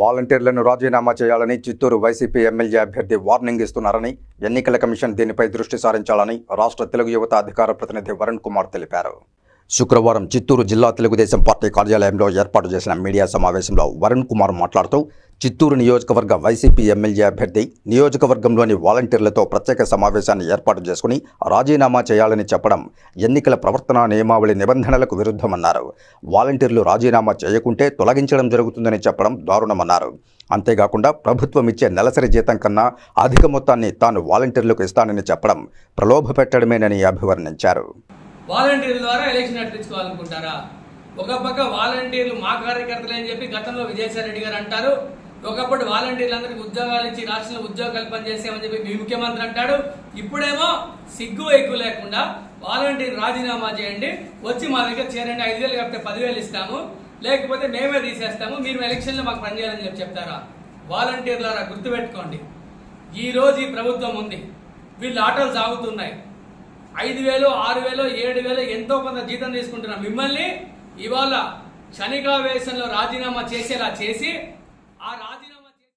వాలంటీర్లను రాజీనామా చేయాలని చిత్తూరు వైసీపీ ఎమ్మెల్యే అభ్యర్థి వార్నింగ్ ఇస్తున్నారని ఎన్నికల కమిషన్ దీనిపై దృష్టి సారించాలని రాష్ట్ర తెలుగు యువత అధికార ప్రతినిధి వరుణ్ కుమార్ తెలిపారు. శుక్రవారం చిత్తూరు జిల్లా తెలుగుదేశం పార్టీ కార్యాలయంలో ఏర్పాటు చేసిన మీడియా సమావేశంలో వరుణ్ కుమార్ మాట్లాడుతూ చిత్తూరు నియోజకవర్గ వైసీపీ ఎమ్మెల్యే అభ్యర్థి నియోజకవర్గంలోని వాలంటీర్లతో ప్రత్యేక సమావేశాన్ని ఏర్పాటు చేసుకుని రాజీనామా చేయాలని చెప్పడం ఎన్నికల ప్రవర్తన నియమావళి నిబంధనలకు విరుద్ధమన్నారు. వాలంటీర్లు రాజీనామా చేయకుంటే తొలగించడం జరుగుతుందని చెప్పడం దారుణమన్నారు. అంతేకాకుండా ప్రభుత్వం ఇచ్చే నెలసరి జీతం కన్నా అధిక మొత్తాన్ని తాను వాలంటీర్లకు ఇస్తానని చెప్పడం ప్రలోభ పెట్టడమేనని అభివర్ణించారు. వాలంటీర్ల ద్వారా ఎలక్షన్ నడిపించుకోవాలనుకుంటారా? ఒక పక్క వాలంటీర్లు మా కార్యకర్తలు అని చెప్పి గతంలో విజయసాయిరెడ్డి గారు అంటారు. ఒకప్పుడు వాలంటీర్లందరికీ ఉద్యోగాలు ఇచ్చి రాష్ట్రంలో ఉద్యోగ కల్పన చేసామని చెప్పి మీ ముఖ్యమంత్రి అంటాడు. ఇప్పుడేమో సిగ్గు ఎక్కువ లేకుండా వాలంటీర్ రాజీనామా చేయండి. వచ్చి మా దగ్గర చేరండి. ఐదు వేలు కాకపోతే పదివేలు ఇస్తాము. లేకపోతే మేమే తీసేస్తాము. మీరు ఎలక్షన్లో మాకు పనిచేయాలని చెప్పి చెప్తారా? వాలంటీర్లారా గుర్తుపెట్టుకోండి. ఈరోజు ఈ ప్రభుత్వం ఉంది. వీళ్ళు ఆటలు సాగుతున్నాయి. ఐదు వేలు ఆరు వేలు ఏడు వేలు ఎంతో కొంత జీతం తీసుకుంటున్న. మిమ్మల్ని ఇవాళ క్షణికావేశంలో రాజీనామా చేసేలా చేసి ఆ రా-